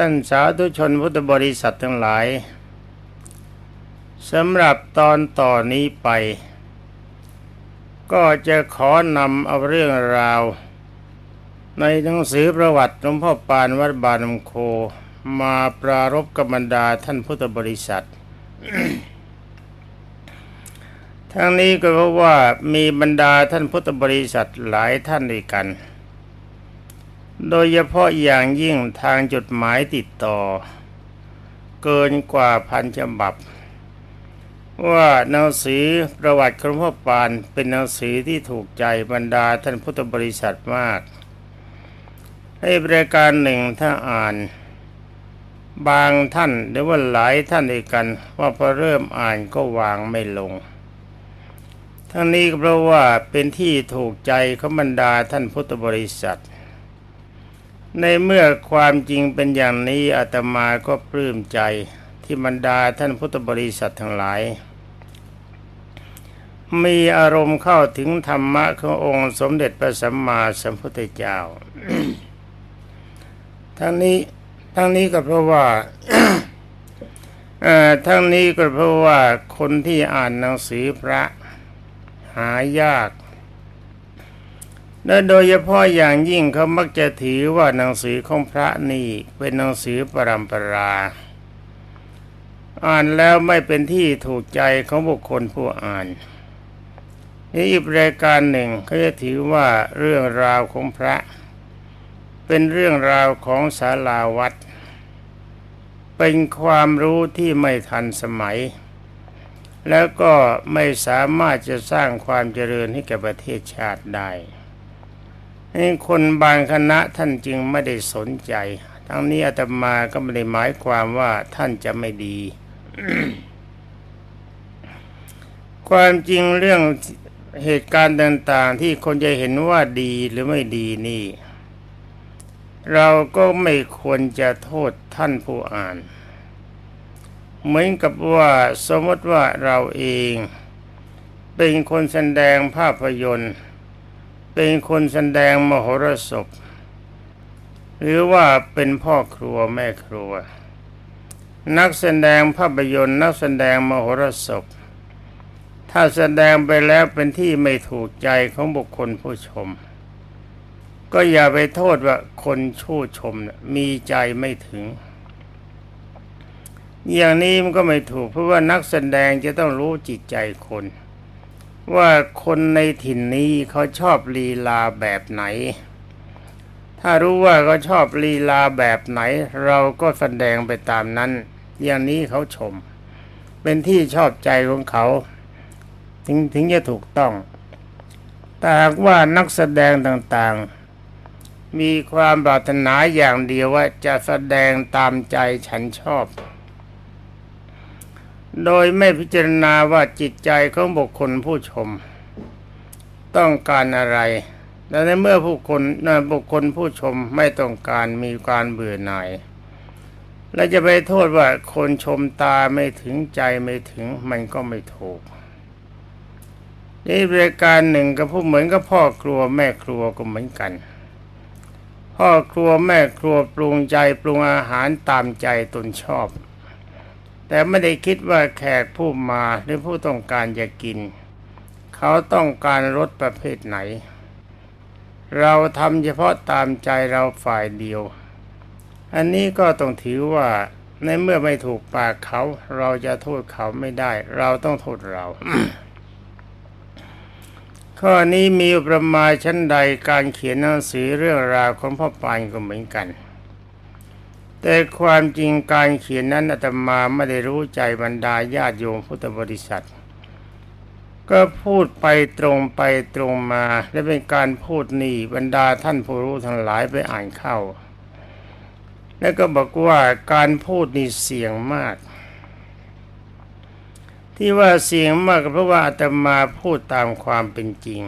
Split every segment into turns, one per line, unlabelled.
ท่านสาธุชนพุทธบริษัททั้งหลายสำหรับตอนต่อนนี้ไป ก็จะขอนำเอาเรื่องราว ในหนังสือประวัติหลวงพ่อปานวัดบานมโค มาปรารบกับบรรดาท่านพุทธบริษัท ทั้งนี้ก็เพราะว่ามีบรรดาท่านพุทธบริษัทหลายท่านด้วยกัน โดยเฉพาะอย่างยิ่งทางจดหมายติดต่อ เกินกว่าพันฉบับ ว่าหนังสือประวัติของพ่อปานเป็นหนังสือที่ถูกใจบรรดาท่านพุทธบริษัทมาก ให้บริการหนึ่งถ้าอ่าน บางท่านหรือว่าหลายท่านด้วยกันว่าพอเริ่มอ่านก็วางไม่ลง ทั้งนี้ก็เพราะว่าเป็นที่ถูกใจของบรรดาท่านพุทธบริษัท ในเมื่อความจริงเป็นอย่างนี้อาตมาก็ปลื้มใจที่บรรดาท่านพุทธบริษัททั้งหลาย มีอารมณ์เข้าถึงธรรมะขององค์สมเด็จพระสัมมาสัมพุทธเจ้า ทั้งนี้ทั้งนี้ก็เพราะว่าทั้งนี้ก็เพราะว่าคนที่อ่านหนังสือพระหายาก และโดยเฉพาะอย่างยิ่งเขามักจะถือว่าหนังสือของพระนี่เป็นหนังสือปรำปรา อ่านแล้วไม่เป็นที่ถูกใจของบุคคลผู้อ่านนี่อีกรายการหนึ่งเขาจะถือว่าเรื่องราวของพระ เป็นเรื่องราวของศาลาวัด เป็นความรู้ที่ไม่ทันสมัย แล้วก็ไม่สามารถจะสร้างความเจริญให้แก่ประเทศชาติได้ นี่คนบางคณะท่านจึงไม่ได้สนใจ ทั้งนี้อาตมาก็ไม่ได้หมายความว่าท่านจะไม่ดี ความจริงเรื่องเหตุการณ์ต่างๆ ที่คนจะเห็นว่าดีหรือไม่ดีนี่ เราก็ไม่ควรจะโทษท่านผู้อ่าน เหมือนกับว่าสมมติว่าเราเอง เป็นคนแสดงภาพยนตร์ เป็นคนแสดงมโหรสพ หรือว่าเป็นพ่อครัวแม่ครัว นักแสดงภาพยนตร์นักแสดงมโหรสพ ถ้าแสดงไปแล้วเป็นที่ไม่ถูกใจของบุคคลผู้ชม ก็อย่าไปโทษว่าคนชู้ชมมีใจไม่ถึง อย่างนี้มันก็ไม่ถูกเพราะว่านักแสดงจะต้องรู้จิตใจคน ว่าคนในถิ่นนี้เขาชอบลีลาแบบไหน ถ้ารู้ว่าเขาชอบลีลาแบบไหน เราก็แสดงไปตามนั้น อย่างนี้เขาชม เป็นที่ชอบใจของเขา ถึงถึงจะถูกต้อง แต่หากว่านักแสดงต่างๆ มีความปรารถนาอย่างเดียวว่าจะแสดงตามใจฉันชอบ โดยไม่พิจารณาว่าจิตใจของบุคคลผู้ชม ต้องการอะไร และในเมื่อผู้คนบุคคลผู้ชมไม่ต้องการมีการเบื่อหน่าย และจะไปโทษว่าคนชมตาไม่ถึงใจไม่ถึงมันก็ไม่ถูก นี่บริการหนึ่งกับผู้เหมือนกับพ่อครัวแม่ครัวก็เหมือนกัน พ่อครัวแม่ครัวปรุงใจปรุงอาหารตามใจตนชอบ แต่ไม่ได้คิดว่าแขกผู้มาหรือผู้ต้องการจะกิน เขาต้องการรสประเภทไหน เราทำเฉพาะตามใจเราฝ่ายเดียว อันนี้ก็ต้องถือว่าในเมื่อไม่ถูกปากเขา เราจะโทษเขาไม่ได้ เราต้องโทษเรา ข้อนี้มีประมาณชั้นใดการเขียนหนังสือเรื่องราวของพ่อปานก็เหมือนกัน แต่ความจริงการเขียนนั้นอาตมาไม่ได้รู้ใจบรรดาญาติโยมพุทธบริษัท ก็พูดไปตรงไปตรงมา และเป็นการพูดนี่บรรดาท่านผู้รู้ทั้งหลายไปอ่านเข้า แล้วก็บอกว่าการพูดนี่เสี่ยงมาก ที่ว่าเสียงมากก็เพราะว่าอาตมาพูดตามความเป็นจริง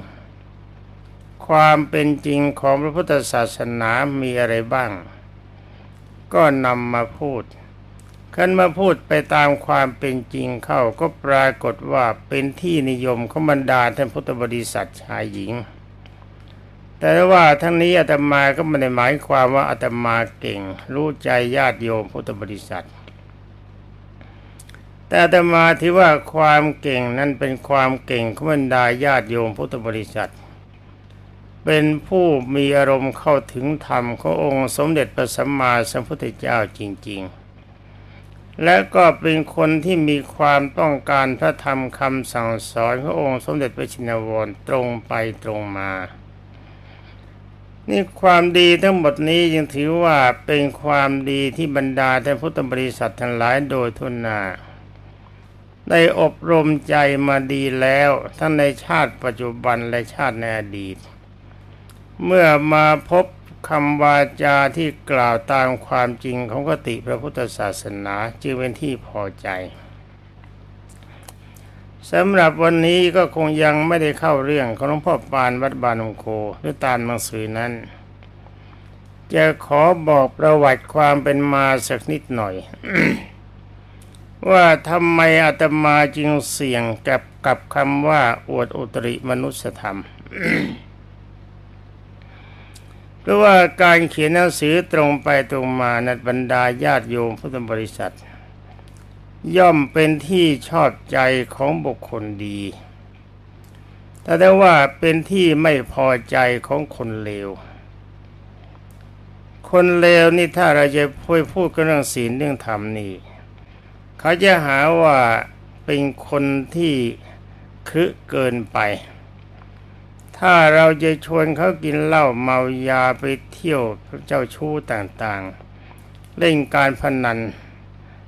ความเป็นจริงของพระพุทธศาสนามีอะไรบ้าง ก็นำมาพูดขันมาพูดไปตามความเป็นจริงเข้าก็ปรากฏว่าเป็นที่นิยมของบรรดาท่านพุทธบริษัทชายหญิง แต่ว่าทั้งนี้อาตมาก็ไม่ได้หมายความว่าอาตมาเก่ง รู้ใจญาติโยมพุทธบริษัท แต่อาตมาที่ว่าความเก่งนั้นเป็นความเก่งของบรรดาญาติโยมพุทธบริษัท เป็นผู้มีอารมณ์เข้าถึงธรรมขององค์สมเด็จพระสัมมาสัมพุทธเจ้าจริง ๆ และก็เป็นคนที่มีความต้องการพระธรรมคำสั่งสอนขององค์สมเด็จพระชินวรตรงไปตรงมา นี่ความดีทั้งหมดนี้ยังถือว่าเป็นความดีที่บรรดาท่านพุทธบริษัททั้งหลายโดยทุนนาได้อบรมใจมาดีแล้ว ทั้งในชาติปัจจุบันและชาติในอดีต เมื่อมาพบคำวาจาที่กล่าวตามความจริงของกติพระพุทธศาสนาจึงเป็นที่พอใจสำหรับวันนี้ก็คงยังไม่ได้เข้าเรื่องของหลวงพ่อปานวัดบานองโคหรือตามหนังสือนั้น จะขอบอกประวัติความเป็นมาสักนิดหน่อย ว่าทำไมอาตมาจึงเสี่ยงกับกับคำว่าอวดอุตริมนุสธรรม ราะว่าการเขียนหนังสือตรงไปตรงมาในบรรดาญาติโยมพุทธบริษัท ย่อมเป็นที่ชอบใจของบุคคลดี แต่ได้ว่าเป็นที่ไม่พอใจของคนเลว คนเลวนี่ถ้าเราจะพูดพูดกันเรื่องศีลเรื่องธรรมนี่ เขาจะหาว่าเป็นคนที่ครึเกินไป ถ้าเราจะชวนเขากินเหล้าเมายาไปเที่ยวเจ้าชู้ต่างๆ เล่นการพนัน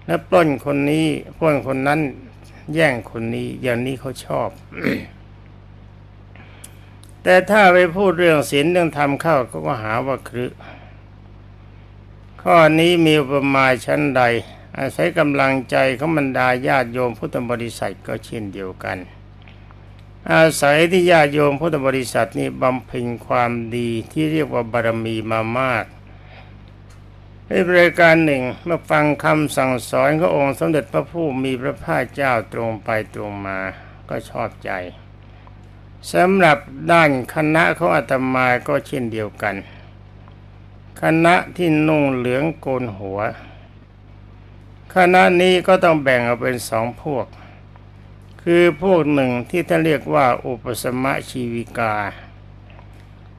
และปล้นคนนี้ปล้นคนนั้นแย่งคนนี้อย่างนี้เขาชอบ แต่ถ้าไปพูดเรื่องศีลเรื่องธรรมเข้าก็หาว่าครึข้อนี้มีอุปมาชั้นใด อาศัยกำลังใจของบรรดาญาติโยมพุทธบริษัทก็เช่นเดียวกัน อาศัยที่ญาติโยมพุทธบริษัทนี้บำเพ็ญความดีที่เรียกว่าบารมีมามากในบริการหนึ่งเมื่อฟังคำสั่งสอนขององค์สมเด็จพระผู้มีพระภาคเจ้าตรงไปตรงมาก็ชอบใจสำหรับด้านคณะของอาตมาก็เช่นเดียวกัน คณะที่นุ่งเหลืองโกนหัว คณะนี้ก็ต้องแบ่งออกเป็นสองพวก คือพวกหนึ่งที่ท่านเรียกว่าอุปสมะชีวิกา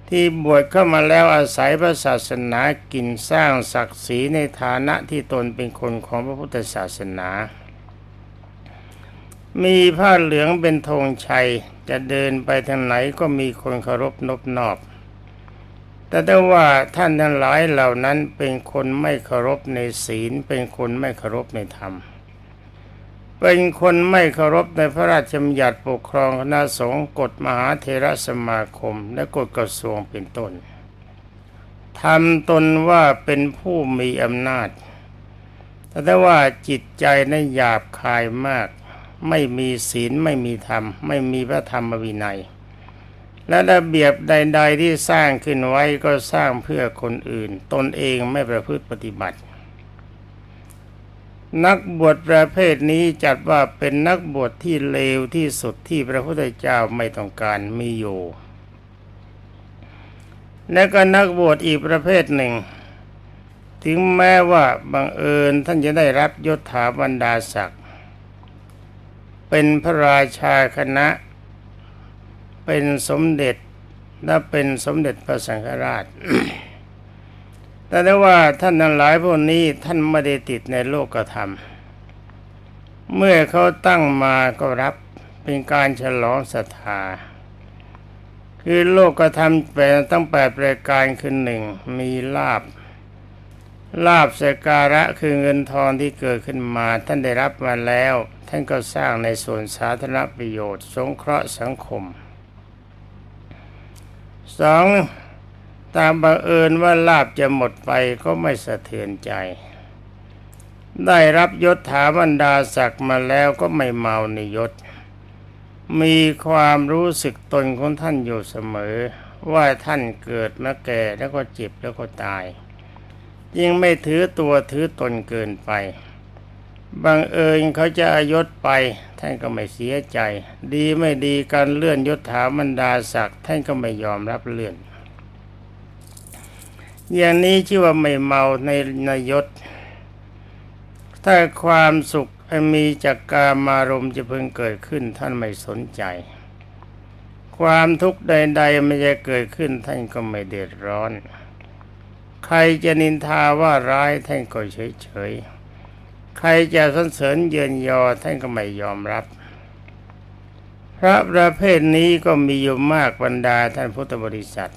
ที่บวชเข้ามาแล้วอาศัยพระศาสนากินสร้างศักดิ์ศรีในฐานะที่ตนเป็นคนของพระพุทธศาสนา มีผ้าเหลืองเป็นธงชัยจะเดินไปทางไหนก็มีคนเคารพนบนอบ แต่ถ้ว่าท่านทั้งหลายเหล่านั้นเป็นคนไม่เคารพในศีล เป็นคนไม่เคารพในธรรม เป็นคนไม่เคารพในพระราชบัญญัติปกครองคณะสงฆ์กฎมหาเทรสมาคม และกฎกระทรวงเป็นต้นทำตนว่าเป็นผู้มีอำนาจ แต่ว่าจิตใจนั้นหยาบคายมาก ไม่มีศีลไม่มีธรรม ไม่มีพระธรรมวินัย และระเบียบใด ๆที่สร้างขึ้นไว้ก็สร้างเพื่อคนอื่น ตนเองไม่ประพฤติปฏิบัติ นักบวชประเภทนี้จัดว่าเป็นนักบวชที่เลวที่สุดที่พระพุทธเจ้าไม่ต้องการมีอยู่ และก็นักบวชอีกประเภทหนึ่ง ถึงแม้ว่าบังเอิญท่านจะได้รับยศถาบรรดาศักดิ์เป็นพระราชาคณะ เป็นสมเด็จและเป็นสมเด็จพระสังฆราช แต่ได้ว่าท่านทั้งหลายพวกนี้ท่านไม่ได้ติดในโลกธรรม เมื่อเขาตั้งมาก็รับเป็นการฉลองศรัทธา คือโลกธรรมแปลตั้งแปดรายการคือหนึ่งมีลาบลาบสการะคือเงินทองที่เกิดขึ้นมา ท่านได้รับมาแล้ว ท่านก็สร้างในส่วนสาธารณประโยชน์ สงเคราะห์สังคมสอง ตามบังเอิญว่าลาบจะหมดไปก็ไม่สะเทือนใจ ได้รับยศถาบรรดาศักดิ์มาแล้วก็ไม่เมาในยศ มีความรู้สึกตนของท่านอยู่เสมอ ว่าท่านเกิดมาแก่แล้วก็เจ็บแล้วก็ตายยิ่งไม่ถือตัวถือตนเกินไปบังเอิญเขาจะอายศไป ท่านก็ไม่เสียใจ ดีไม่ดีการเลื่อนยศถาบรรดาศักดิ์ท่านก็ไม่ยอมรับเลื่อน อย่างนี้ชื่อว่าไม่เมาในนยศ ถ้าความสุขมีจากกามารมณ์จะเพิ่งเกิดขึ้นท่านไม่สนใจ ความทุกข์ใดๆมันจะเกิดขึ้นท่านก็ไม่เดือดร้อน ใครจะนินทาว่าร้ายท่านก็เฉยๆ ใครจะสรรเสริญเยินยอท่านก็ไม่ยอมรับ พระประเภทนี้ก็มีอยู่มากบรรดาท่านพุทธบริษัท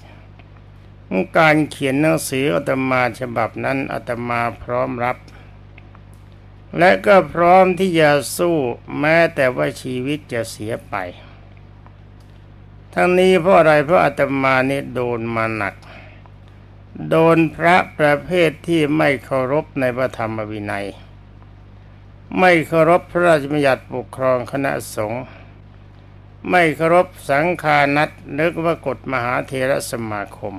การเขียนหนังสืออาตมาฉบับนั้นอาตมาพร้อมรับ และก็พร้อมที่จะสู้แม้แต่ว่าชีวิตจะเสียไป ทั้งนี้เพราะอะไรเพราะอาตมานี่โดนมาหนัก โดนพระประเภทที่ไม่เคารพในพระธรรมวินัย ไม่เคารพพระราชบัญญัติปกครองคณะสงฆ์ไม่เคารพสังฆานัตนึกว่ากฎมหาเทรสมาคม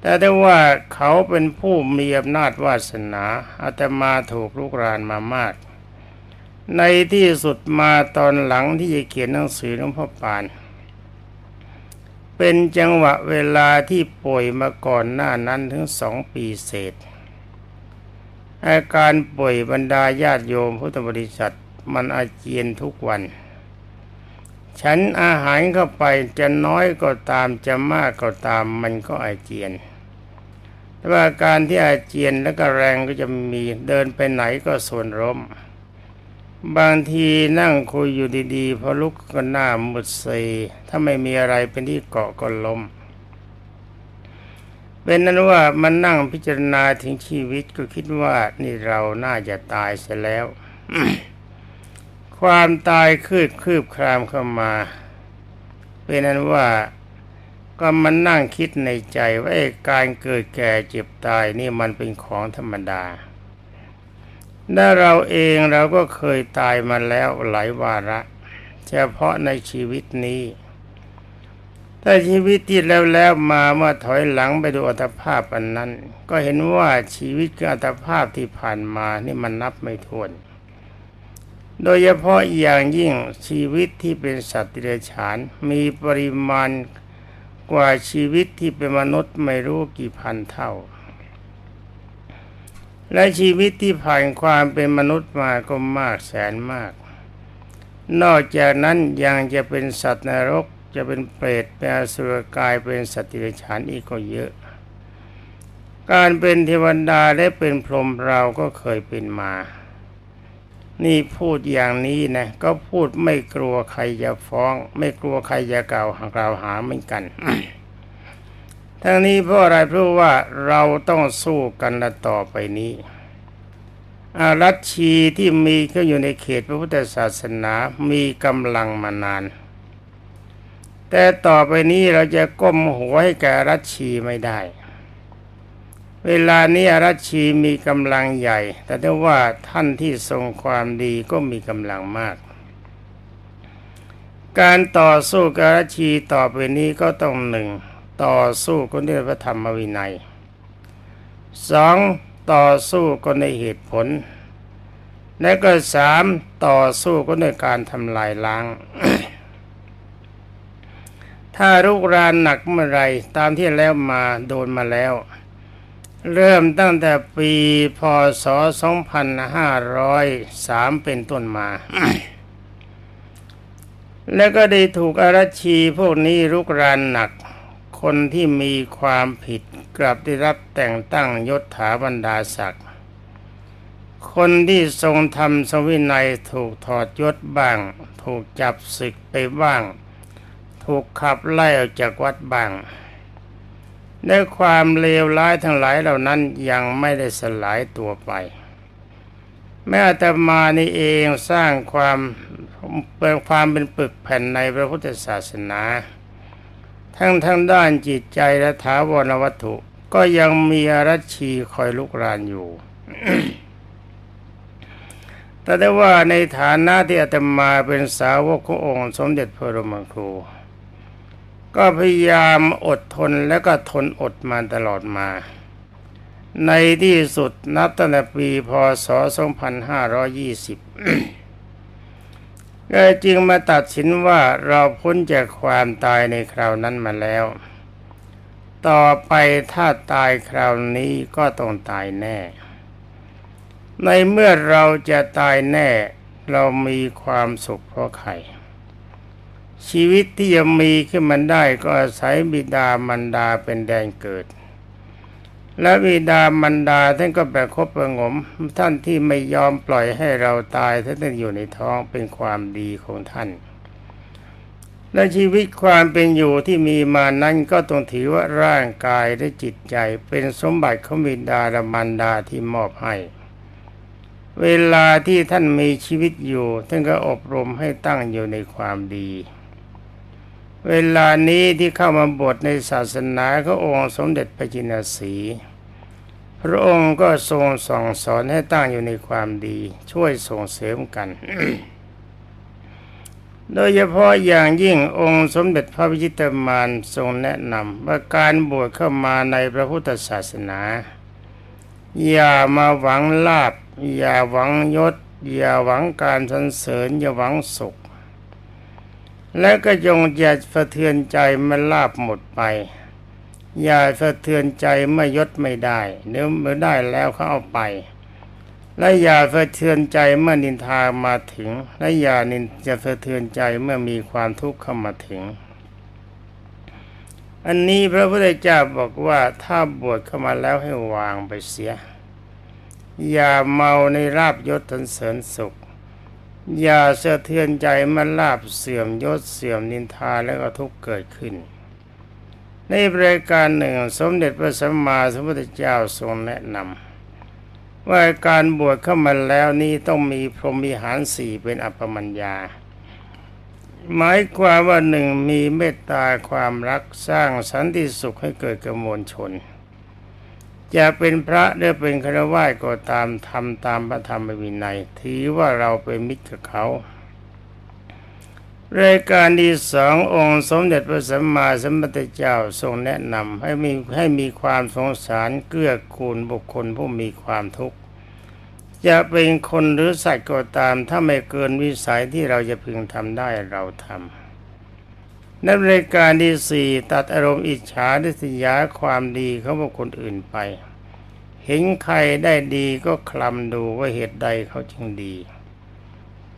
แต่ได้ว่าเขาเป็นผู้มีอำนาจวาสนาอาตมาถูกลุกรานมามาก ในที่สุดมาตอนหลังที่จะเขียนหนังสือหลวงพ่อปาน เป็นจังหวะเวลาที่ป่วยมาก่อนหน้านั้นถึงสองปีเศษ อาการป่วยบรรดาญาติโยมพุทธบริษัทมันอาเจียนทุกวัน ฉันอาหารเข้าไปจะน้อยก็ตามจะมากก็ตามมันก็อาเจียน แต่ว่าการที่อาเจียนแล้วก็แรงก็จะมีเดินไปไหนก็ส่วนล้มบางทีนั่งคุยอยู่ดีๆพอลุกก็หน้าหมดเซถ้าไม่มีอะไรเป็นที่เกาะก็ล้มเป็นนั้นว่ามันนั่งพิจารณาถึงชีวิตก็คิดว่านี่เราน่าจะตายเสียแล้ว ความตายคืบคืบครามเข้ามาเป็นนั้นว่าก็มันนั่งคิดในใจว่าการเกิดแก่เจ็บตายนี่มันเป็นของธรรมดาถ้าเราเองเราก็เคยตายมาแล้วหลายวาระ เฉพาะในชีวิตนี้ถ้าชีวิตที่แล้วแล้วมาเมื่อถอยหลังไปดูอัตภาพอันนั้น ก็เห็นว่าชีวิตกับอัตภาพที่ผ่านมานี่มันนับไม่ถ้วน โดยเฉพาะอย่างยิ่งชีวิตที่เป็นสัตว์ดิเรกชันมีปริมาณกว่าชีวิตที่เป็นมนุษย์ไม่รู้กี่พันเท่า และชีวิตที่ผ่านความเป็นมนุษย์มาก็มากแสนมาก นอกจากนั้นยังจะเป็นสัตว์นรกจะเป็นเปรตเป็นอสุรกายเป็นสัตว์ดิเรกชันอีกก็เยอะ การเป็นเทวดาและเป็นพรหมเราก็เคยเป็นมา นี่พูดอย่างนี้นะก็พูดไม่กลัวใครจะฟ้อง ไม่กลัวใครจะกล่าวหากล่าวหาเหมือนกัน ทั้งนี้เพราะอะไรเพราะว่าเราต้องสู้กันละต่อไปนี้อารัชชีที่มีก็อยู่ในเขตพระพุทธศาสนามีกำลังมานาน แต่ต่อไปนี้เราจะก้มหัวให้แกรัชชีไม่ได้ เวลานี้อรัชชีมีกำลังใหญ่ แต่ได้ว่าท่านที่ทรงความดีก็มีกำลังมาก การต่อสู้กับอรัชชีต่อไปนี้ก็ต้องหนึ่งต่อสู้ก็ด้วยพระธรรมวินัยสองต่อสู้ก็ในเหตุผล และก็สามต่อสู้ก็ในการทำลายล้าง ถ้ารุกรานหนักเมื่อไรตามที่แล้วมาโดนมาแล้ว เริ่มตั้งแต่ปีพศ 2503 เป็นต้นมา แล้วก็ได้ถูกอารัชีพวกนี้รุกรานหนัก คนที่มีความผิดกลับได้รับแต่งตั้งยศถาบรรดาศักดิ์ คนที่ทรงทำสวินัยถูกถอดยศบ้าง ถูกจับศึกไปบ้าง ถูกขับไล่ออกจากวัดบ้าง และความเลวร้ายทั้งหลายเหล่านั้นยังไม่ได้สลายตัวไป แม้อาตมานี่เองสร้างความเป็นความเป็นปึกแผ่นในพระพุทธศาสนา ทั้งทางด้านจิตใจและถาวรวัตถุ ก็ยังมีอารัชชีคอยลุกรานอยู่ แต่ได้ว่าในฐานะที่อาตมาเป็นสาวกขององค์สมเด็จพระรมครู ก็พยายามอดทนและก็ทนอดมาตลอดมา ในที่สุดนับตั้งแต่ปีพศ 2520 ก็จึงมาตัดสินว่าเราพ้นจากความตายในคราวนั้นมาแล้ว ต่อไปถ้าตายคราวนี้ก็ต้องตายแน่ ในเมื่อเราจะตายแน่ เรามีความสุขเพราะใคร ชีวิตที่จะมีขึ้นมันได้ก็อาศัยบิดามารดาเป็นแดนเกิด และบิดามารดาท่านก็ประคบประงม ท่านที่ไม่ยอมปล่อยให้เราตายท่านอยู่ในท้องเป็นความดีของท่านและชีวิตความเป็นอยู่ที่มีมานั้นก็ต้องถือว่าร่างกายและจิตใจเป็นสมบัติของบิดาและมารดาที่มอบให้ เวลาที่ท่านมีชีวิตอยู่ ท่านก็อบรมให้ตั้งอยู่ในความดี เวลานี้ที่เข้ามาบวชในศาสนาขององค์สมเด็จพระจินสี พระองค์ก็ทรงส่องสอนให้ตั้งอยู่ในความดี ช่วยส่งเสริมกัน โดยเฉพาะอย่างยิ่งองค์สมเด็จพระวิชิตรมานทรงแนะนำว่าการบวชเข้ามาในพระพุทธศาสนา อย่ามาหวังลาบ อย่าหวังยศ อย่าหวังการสรรเสริญอย่าหวังสุข และก็จงอย่าสะเทือนใจมื่อลาบหมดไป อย่าสะเทือนใจเมื่อยศไม่ได้เนื้อเมื่อได้แล้วเขาเอาไป และอย่าสะเทือนใจเมื่อนินทามาถึง และอย่านินจะสะเทือนใจเมื่อมีความทุกข์เข้ามาถึง อันนี้พระพุทธเจ้าบอกว่าถ้าบวชเข้ามาแล้วให้วางไปเสีย อย่าเมาในลาบยศสรรเสริญสุข อย่าสะเทือนใจมื่อลาบเสื่อมยศเสื่อมนินทาแล้วก็ทุกเกิดขึ้น ในบริการหนึ่งสมเด็จพระสัมมาสัมพุทธเจ้าทรงแนะนำว่าการบวชเข้ามาแล้วนี้ต้องมีพรหมิหารสี่เป็นอัปปมัญญา หมายความว่าหนึ่งมีเมตตาความรักสร้างสันติสุขให้เกิดกับมวลชน จะเป็นพระหรือเป็นฆราวาสก็ตามทำตามพระธรรมวินัยถือว่าเราเป็นมิตรกับเขารายการที่สององค์สมเด็จพระสัมมาสัมพุทธเจ้าทรงแนะนำให้มีให้มีความสงสารเกื้อกูลบุคคลผู้มีความทุกข์จะเป็นคนหรือสัตว์ก็ตามถ้าไม่เกินวิสัยที่เราจะพึงทำได้เราทำ ในรายการที่สี่ตัดอารมณ์อิจฉาดิษยาความดีเของบุคคลอื่นไป เห็นใครได้ดีก็คลำดูว่าเหตุใดเขาจึงดี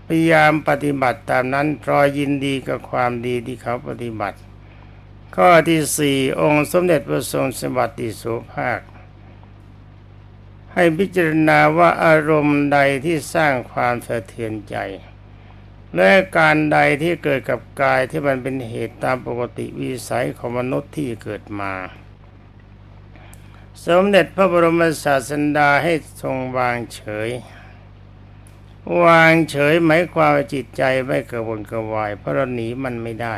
พยายามปฏิบัติตามนั้นพรอยยินดีกับความดีที่เขาปฏิบัติ ข้อที่สี่องค์สมเด็จพระทรงสวัสดิโสภาค ให้พิจารณาว่าอารมณ์ใดที่สร้างความสะเทือนใจ และการใดที่เกิดกับกายที่มันเป็นเหตุตามปกติวิสัยของมนุษย์ที่เกิดมา สมเด็จพระบรมศาสดาให้ทรงวางเฉย วางเฉยหมายความว่าจิตใจไม่กระวนกระวาย เพราะเราหนีมันไม่ได้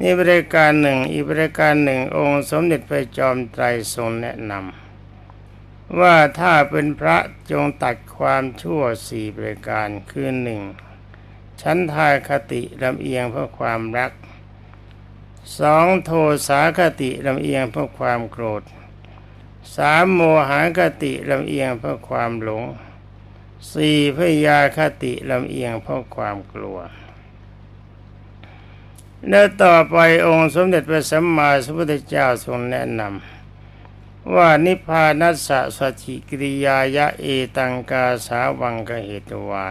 นี่บริการหนึ่งอีกบริการหนึ่งองค์สมเด็จพระจอมไตรทรงแนะนำว่าถ้าเป็นพระจงตัดความชั่วสี่บริการคือหนึ่ง ชั้นทายคติลำเอียงเพราะความรักสองโทสาคติลำเอียงเพราะความโกรธสามโมหคติลำเอียงเพราะความหลงสี่พยาคติลำเอียงเพราะความกลัวแล้วต่อไปองค์สมเด็จพระสัมมาสัมพุทธเจ้าทรงแนะนำว่านิพพานัสสะสถิกิริยายะเอตังกาสาวังกเหตวา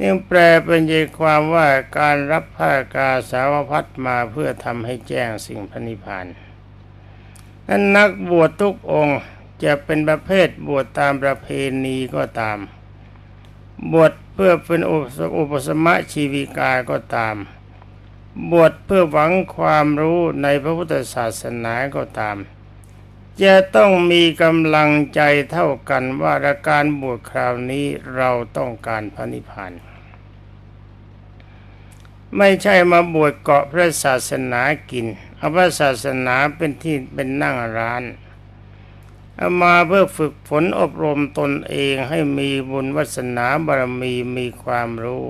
จึงแปลเป็นใจความว่าการรับผ้ากาสาวพัดมาเพื่อทำให้แจ้งสิ่งพระนิพพานนั้นนักบวชทุกองค์จะเป็นประเภทบวชตามประเพณีก็ตาม บวชเพื่อเป็นอุปสมะชีวิกาก็ตาม บวชเพื่อหวังความรู้ในพระพุทธศาสนาก็ตาม จะต้องมีกำลังใจเท่ากันว่าการบวชคราวนี้เราต้องการพระนิพพาน ไม่ใช่มาบวชเกาะพระศาสนากินเอาพระศาสนาเป็นที่เป็นนั่งร้านเอามาเพื่อฝึกฝนอบรมตนเองให้มีบุญวัสนาบารมีมีความรู้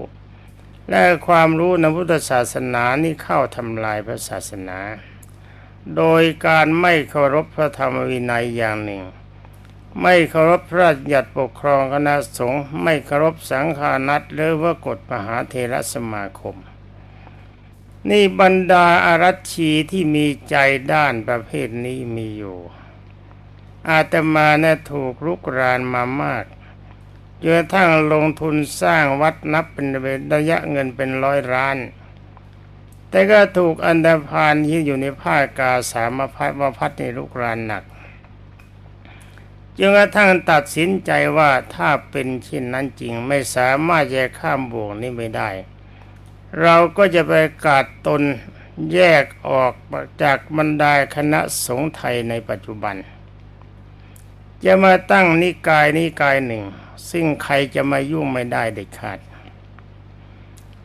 และความรู้ในพุทธศาสนานี่เข้าทำลายพระศาสนา โดยการไม่เคารพพระธรรมวินัยอย่างหนึ่ง ไม่เคารพพระราชญัติปกครองคณะสงฆ์ไม่เคารพสังฆานัตหรือว่ากฎมหาเทรสมาคม นี่บรรดาอารัชชีที่มีใจด้านประเภทนี้มีอยู่ อาตมาเนี่ยถูกรุกรานมามากจนกระทั่งลงทุนสร้างวัดนับเป็นระยะเงินเป็นร้อยล้าน แต่ก็ถูกอันดาพานที่อยู่ในผ้ากาสามพัดมาพัดในลุกรานหนักจนกระทั่งตัดสินใจว่าถ้าเป็นเช่นนั้นจริงไม่สามารถจะข้ามบ่วงนี้ไม่ได้ เราก็จะไปกาดตนแยกออกจากบรรดาคณะสงฆ์ไทยในปัจจุบัน จะมาตั้งนิกายนิกายหนึ่ง ซึ่งใครจะมายุ่งไม่ได้เด็ดขาด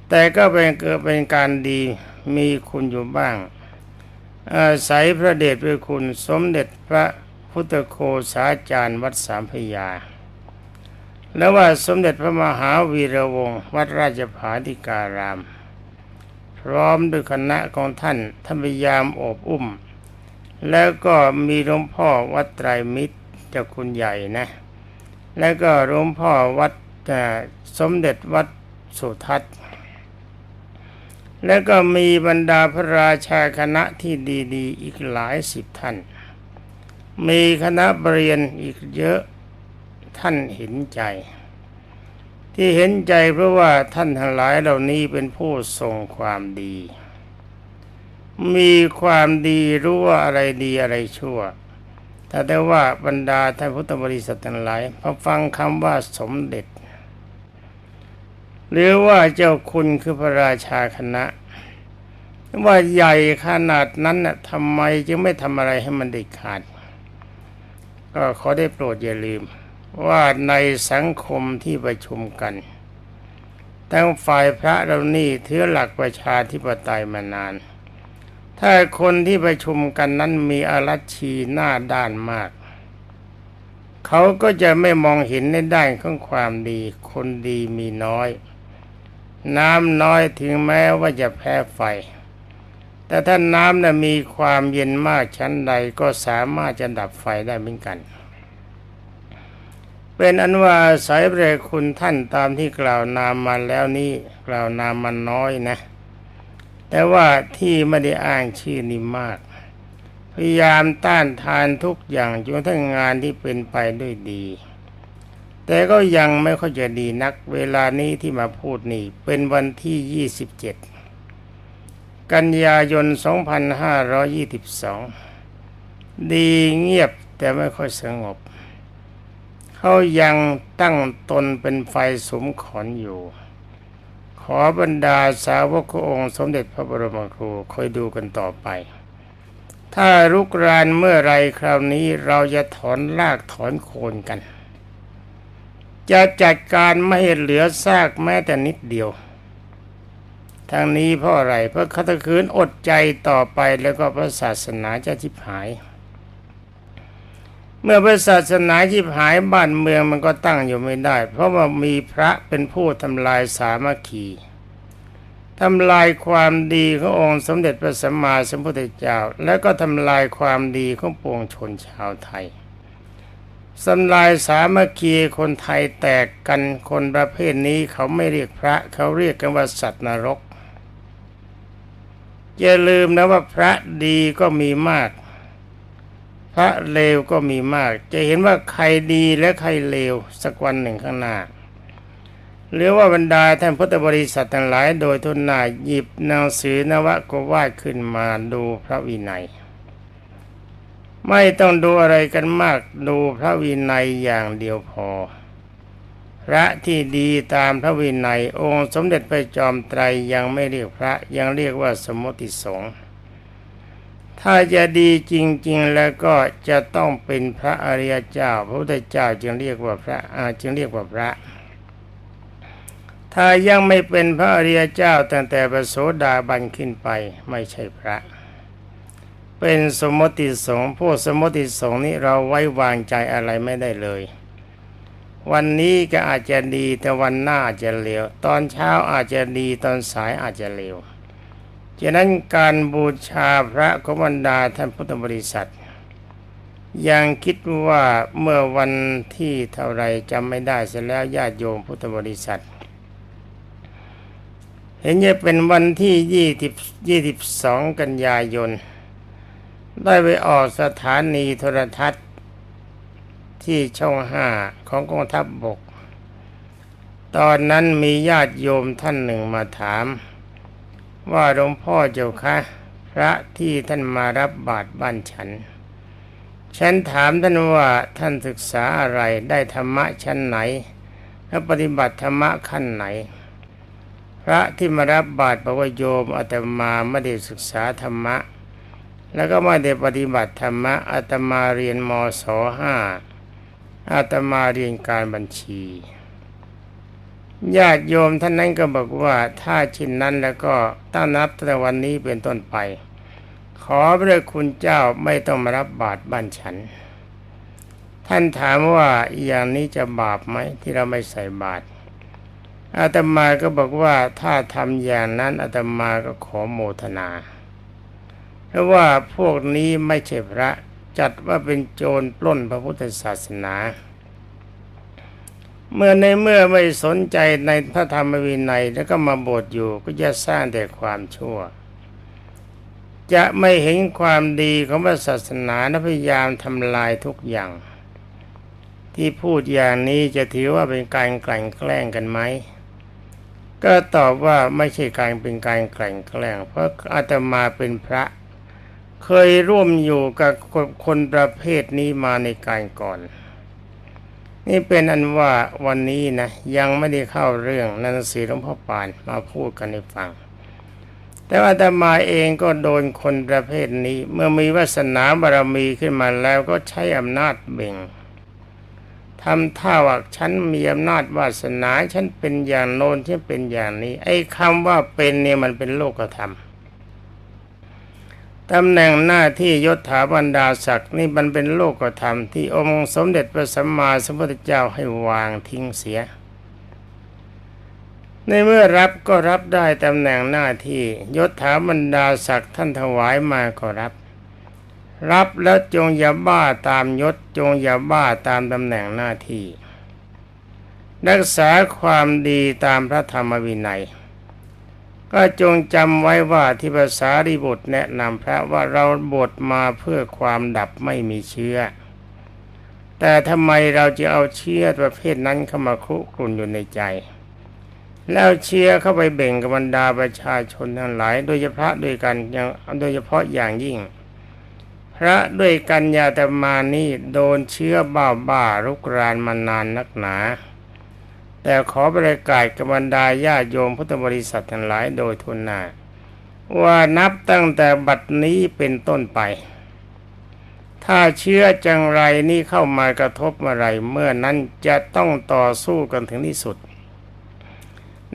แต่ก็เป็นเกิดเป็นการดีมีคุณอยู่บ้าง อาศัยพระเดชพระคุณสมเด็จพระพุทธโคสาจารย์วัดสามพยา แล้วว่าสมเด็จพระมหาวีระวงศ์วัดราชภาธิการาม พร้อมด้วยคณะของท่านท่านพยายามโอบอุ้ม แล้วก็มีหลวงพ่อวัดไตรมิตรเจ้าคุณใหญ่นะ แล้วก็หลวงพ่อวัดเอ่สมเด็จวัดสุทัศน์ แล้วก็มีบรรดาพระราชาคณะที่ดีๆ อีกหลายสิบท่าน มีคณะบริญญาอีกเยอะท่านเห็นใจ ที่เห็นใจเพราะว่าท่านทั้งหลายเหล่านี้เป็นผู้ทรงความดี มีความดีรู้ว่าอะไรดีอะไรชั่ว แต่ได้ว่าบรรดาท่านพุทธบริษัททั้งหลายพอฟังคำว่าสมเด็จ หรือว่าเจ้าคุณคือพระราชาคณะ ว่าใหญ่ขนาดนั้นน่ะทำไมจึงไม่ทำอะไรให้มันเด็ดขาด ก็ขอได้โปรดอย่าลืม ว่าในสังคมที่ประชุมกัน ทั้งฝ่ายพระเรานี่ถือหลักประชาธิปไตยมานาน ถ้าคนที่ประชุมกันนั้นมีอารัชีหน้าด้านมาก เขาก็จะไม่มองเห็นในด้านของความดี คนดีมีน้อย น้ำน้อยถึงแม้ว่าจะแพ้ไฟ แต่ถ้าน้ำน่ะมีความเย็นมากชั้นใดก็สามารถจะดับไฟได้เหมือนกัน เป็นอันว่าสายเรคุณท่านตามที่กล่าวนามมาแล้วนี้กล่าวนามมันน้อยนะ แต่ว่าที่ไม่ได้อ้างชื่อนี้มาก พยายามต้านทานทุกอย่างจนทั้งงานที่เป็นไปด้วยดี แต่ก็ยังไม่ค่อยจะดีนัก เวลานี้ที่มาพูดนี่เป็นวันที่ 27 กันยายน 2522 ดีเงียบแต่ไม่ค่อยสงบ เขายังตั้งตนเป็นไฟสมขอนอยู่ ขอบรรดาสาวกขององค์สมเด็จพระบรมครูคอยดูกันต่อไป ถ้ารุกรานเมื่อไรคราวนี้เราจะถอนรากถอนโคนกัน จะจัดการไม่ให้เหลือซากแม้แต่นิดเดียวทางนี้เพราะอะไร เพราะคัตคืนอดใจต่อไปแล้วก็พระศาสนาจะทิพหาย เมื่อพระศาสนาทิพหายบ้านเมืองมันก็ตั้งอยู่ไม่ได้ เพราะว่ามีพระเป็นผู้ทำลายสามัคคีทำลายความดีขององค์สมเด็จพระสัมมาสัมพุทธเจ้า และก็ทำลายความดีของปวงชนชาวไทยทำลายสามัคคีคนไทยแตกกันคนประเภทนี้เขาไม่เรียกพระ เขาเรียกกันว่าสัตว์นรกอย่าลืมนะว่าพระดีก็มีมาก พระเลวก็มีมาก จะเห็นว่าใครดีและใครเลวสักวันหนึ่งข้างหน้าหรือว่าบรรดาท่านพุทธบริษัททั้งหลายโดยทุนหนาหยิบหนังสือนวะก็วาดขึ้นมาดูพระวินัย ไม่ต้องดูอะไรกันมากดูพระวินัยอย่างเดียวพอ พระที่ดีตามพระวินัย องค์สมเด็จพระจอมไตรยังไม่เรียกพระยังเรียกว่าสมมติสงฆ์ ถ้าจะดีจริง ๆ แล้วก็จะต้องเป็นพระอริยเจ้า พระพุทธเจ้าจึงเรียกว่าพระอาจึงเรียกว่าพระ ถ้ายังไม่เป็นพระอริยเจ้าตั้งแต่พระโสดาบันขึ้นไปไม่ใช่พระ เป็นสมมติสงฆ์พวกสมมติสงฆ์นี้เราไว้วางใจอะไรไม่ได้เลย วันนี้ก็อาจจะดีแต่วันหน้าอาจจะเลวตอนเช้าอาจจะดีตอนสายอาจจะเลว ฉะนั้นการบูชาพระของบรรดาท่านพุทธบริษัท ยังคิดว่าเมื่อวันที่เท่าไรจำไม่ได้เสร็จแล้วญาติโยมพุทธบริษัท เห็นจะเป็นวันที่ยี่สิบยี่สิบสองกันยายน ได้ไปออกสถานีโทรทัศน์ที่ช่องห้าของกองทัพบบก ตอนนั้นมีญาติโยมท่านหนึ่งมาถาม ว่าหลวงพ่อเจ้าคะพระที่ท่านมารับบาตรบ้านฉัน ฉันถามท่านว่าท่านศึกษาอะไรได้ธรรมะชั้นไหน และปฏิบัติธรรมะขั้นไหน พระที่มารับบาตรบอกว่าโยมอาตมาไม่ได้ศึกษาธรรมะ แล้วก็ไม่ได้ปฏิบัติธรรมะอาตมาเรียนมศห้าอาตมาเรียนการบัญชี ญาติโยมท่านนั้นก็บอกว่าถ้าช่นนั้นแล้วก็ตั้งนับแต่วันนี้เป็นต้นไป ขอพระคุณเจ้าไม่ต้องมารับบาตรบ้านฉัน ท่านถามว่าอย่างนี้จะบาปไหมที่เราไม่ใส่บาตรอาตมาก็บอกว่าถ้าทำอย่างนั้นอาตมาก็ขอโมทนา เพราะว่าพวกนี้ไม่ใช่พระจัดว่าเป็นโจรปล้นพระพุทธศาสนา เมื่อในเมื่อไม่สนใจในพระธรรมวินัยแล้วก็มาบวชอยู่ก็จะสร้างแต่ความชั่ว จะไม่เห็นความดีของพระศาสนาและพยายามทำลายทุกอย่าง ที่พูดอย่างนี้จะถือว่าเป็นการกลั่นแกล้งกันไหมก็ตอบว่าไม่ใช่การเป็นการกลั่นแกล้ง เพราะอาตมาเป็นพระ เคยร่วมอยู่กับคนประเภทนี้มาในการก่อน นี่เป็นอันว่าวันนี้นะยังไม่ได้เข้าเรื่องนันสีหลวงพ่อปานมาพูดกันให้ฟัง แต่ว่าอาตมาเองก็โดนคนประเภทนี้ เมื่อมีวาสนาบารมีขึ้นมาแล้วก็ใช้อำนาจเบ่งทำท่าว่าฉันมีอำนาจวาสนาฉันเป็นอย่างโน้นฉันเป็นอย่างนี้ ไอ้คำว่าเป็นเนี่ยมันเป็นโลกธรรม ตำแหน่งหน้าที่ยศถาบรรดาศักดิ์นี่มันเป็นโลกธรรมที่องค์สมเด็จพระสัมมาสัมพุทธเจ้าให้วางทิ้งเสีย ในเมื่อรับก็รับได้ตำแหน่งหน้าที่ยศถาบรรดาศักดิ์ท่านถวายมาก็รับ รับแล้วจงอย่าบ้าตามยศจงอย่าบ้าตามตำแหน่งหน้าที่ รักษาความดีตามพระธรรมวินัย ก็จงจำไว้ว่าที่ภาษาริบุตรแนะนำพระว่าเราบทมาเพื่อความดับไม่มีเชื้อ แต่ทำไมเราจะเอาเชื้อประเภทนั้นเข้ามาครุกรุ่นอยู่ในใจ แล้วเชื้อเข้าไปเบ่งกับบรรดาประชาชนทั้งหลาย โดยเฉพาะด้วยกันอย่างโดยเฉพาะอย่างยิ่ง พระด้วยกัญญาตมานี่โดนเชื้อบ้าบ้ารุกรานมานานนักหนา แต่ขอประกาศกับบรรดาญาโยมพุทธบริษัททั้งหลายโดยทุนหน้า ว่านับตั้งแต่บัดนี้เป็นต้นไป ถ้าเชื้อจังไรนี่เข้ามากระทบเมื่อไรเมื่อนั้นจะต้องต่อสู้กันถึงที่สุด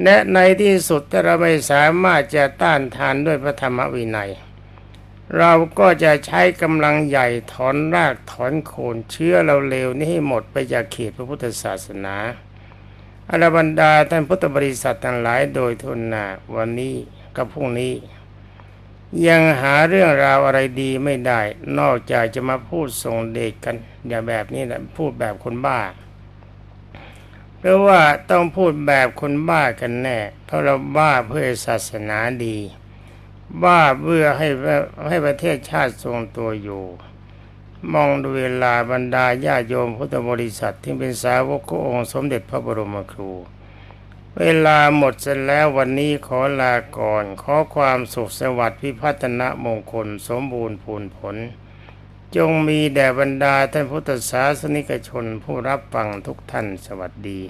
และในที่สุดถ้าเราไม่สามารถจะต้านทานด้วยพระธรรมวินัย เราก็จะใช้กำลังใหญ่ถอนรากถอนโคนเชื้อเราเลวนี้ให้หมดไปจากเขตพระพุทธศาสนา อรบรรดาท่านพุทธบริษัททั้งหลายโดยทุนนาวันนี้กับพรุ่งนี้ ยังหาเรื่องราวอะไรดีไม่ได้ นอกจากจะมาพูดส่งเด็กกัน อย่าแบบนี้แหละพูดแบบคนบ้าเพราะว่าต้องพูดแบบคนบ้ากันแน่เพราะเราบ้าเพื่อศาสนาดี บ้าเพื่อให้ให้ประเทศชาติทรงตัวอยู่ มองดูเวลาบรรดาญาโยมพุทธบริษัทที่เป็นสาวกขององค์สมเด็จพระบรมครู เวลาหมดเสร็จแล้ววันนี้ขอลาก่อน ขอความสุขสวัสดิ์พิพัฒนมงคลสมบูรณ์พูนผล จงมีแด่บรรดาท่านพุทธศาสนิกชนผู้รับฟังทุกท่านสวัสดี